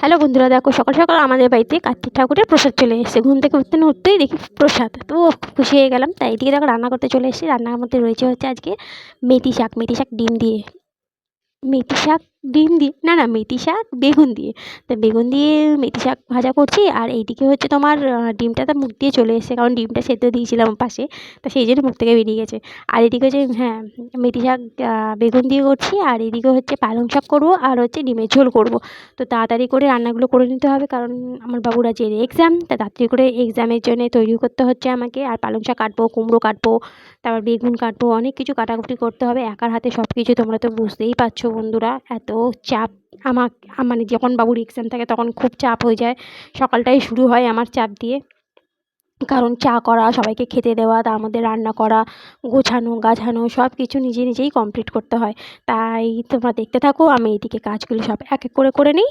Hello বন্ধুরা, দেখো সকাল সকাল আমাদের বাড়িতে কার্তিক ঠাকুরের প্রসাদ চলে এসেছে। ঘুম থেকে উঠতে না উঠতেই দেখি প্রসাদ। তো খুশি হয়ে গেলাম। তাই এদিকে দেখো রান্না করতে চলে এসেছি। রান্নার মধ্যে রয়েছে হচ্ছে আজকে মেথি শাক মেথি শাক ডিম দিয়ে। মেথি শাক, ডিম দিয়ে, না না, মেথি শাক, বেগুন দিয়ে। তা বেগুন দিয়ে মেথি শাক ভাজা করছি আর এইদিকে হচ্ছে তোমার ডিমটা তো মুখ দিয়ে চলে এসেছে কারণ ডিমটা সেদ্ধ দিয়েছিলাম পাশে। তা সেই জন্য মুখ থেকে বেরিয়ে গেছে। আর এদিকে হচ্ছে হ্যাঁ মেথি শাক বেগুন দিয়ে করছি আর এদিকে হচ্ছে পালং শাক করব আর হচ্ছে ডিমের ঝোল করব। তো তাড়াতাড়ি করে রান্নাগুলো করে নিতে হবে কারণ আমার বাবুর আজকে এক্সাম তা তাড়াতাড়ি করে এক্সামের জন্যে তৈরি করতে হচ্ছে আমাকে। আর পালং শাক কাটবো, কুমড়ো কাটবো, তারপর বেগুন কাটবো, অনেক কিছু কাটাকুটি করতে হবে। একার হাতে সব কিছু তোমরা তো বুঝতেই পারছ। বন্ধুরা, এত চাপ আমার মানে যখন বাবুর এক্সাম থাকে তখন খুব চাপ হয়ে যায়। সকালটাই শুরু হয় আমার চাপ দিয়ে। কারণ চা করা, সবাইকে খেতে দেওয়া তার মধ্যে রান্না করা, গোছানো, গাছানো সব কিছু নিজে নিজেই কমপ্লিট করতে হয়। তাই তোমরা দেখতে থাকো, আমি এদিকে কাজগুলো সব এক এক করে করে নিই।